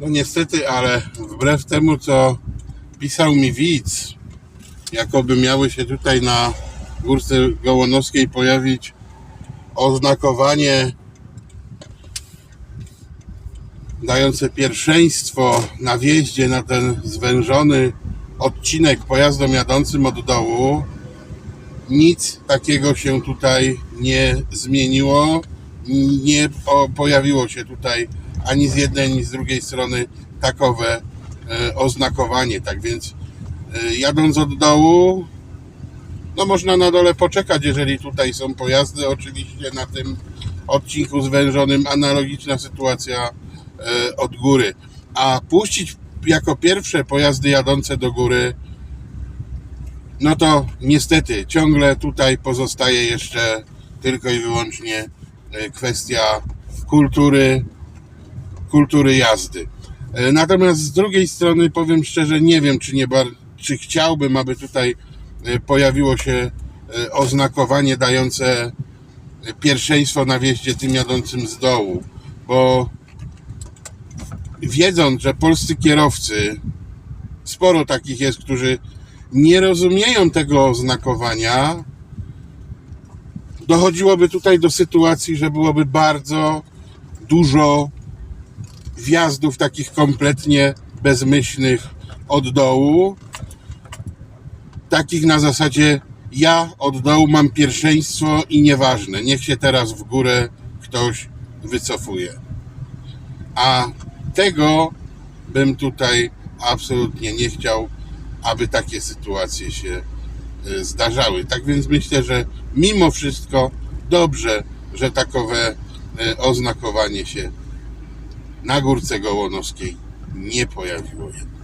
No niestety, ale wbrew temu, co pisał mi widz, jakoby miały się tutaj na Górce Gołonowskiej pojawić oznakowanie dające pierwszeństwo na wjeździe na ten zwężony odcinek pojazdom jadącym od dołu. Nic takiego się tutaj nie zmieniło. Nie po, pojawiło się tutaj ani z jednej, ani z drugiej strony takowe e, oznakowanie. Tak więc e, jadąc od dołu, no można na dole poczekać, jeżeli tutaj są pojazdy. Oczywiście na tym odcinku zwężonym analogiczna sytuacja e, od góry. A puścić jako pierwsze pojazdy jadące do góry, no to niestety ciągle tutaj pozostaje jeszcze tylko i wyłącznie kwestia kultury, kultury jazdy. E, Natomiast z drugiej strony powiem szczerze, nie wiem, czy, nie bar- czy chciałbym, aby tutaj e, pojawiło się e, oznakowanie dające pierwszeństwo na wjeździe tym jadącym z dołu, bo wiedząc, że polscy kierowcy, sporo takich jest, którzy nie rozumieją tego oznakowania, dochodziłoby tutaj do sytuacji, że byłoby bardzo dużo wjazdów takich kompletnie bezmyślnych od dołu. Takich na zasadzie ja od dołu mam pierwszeństwo i nieważne, niech się teraz w górę ktoś wycofuje. A tego bym tutaj absolutnie nie chciał, aby takie sytuacje się e, zdarzały. Tak więc myślę, że mimo wszystko dobrze, że takowe e, oznakowanie się na Górce Gołonowskiej nie pojawiło jednak.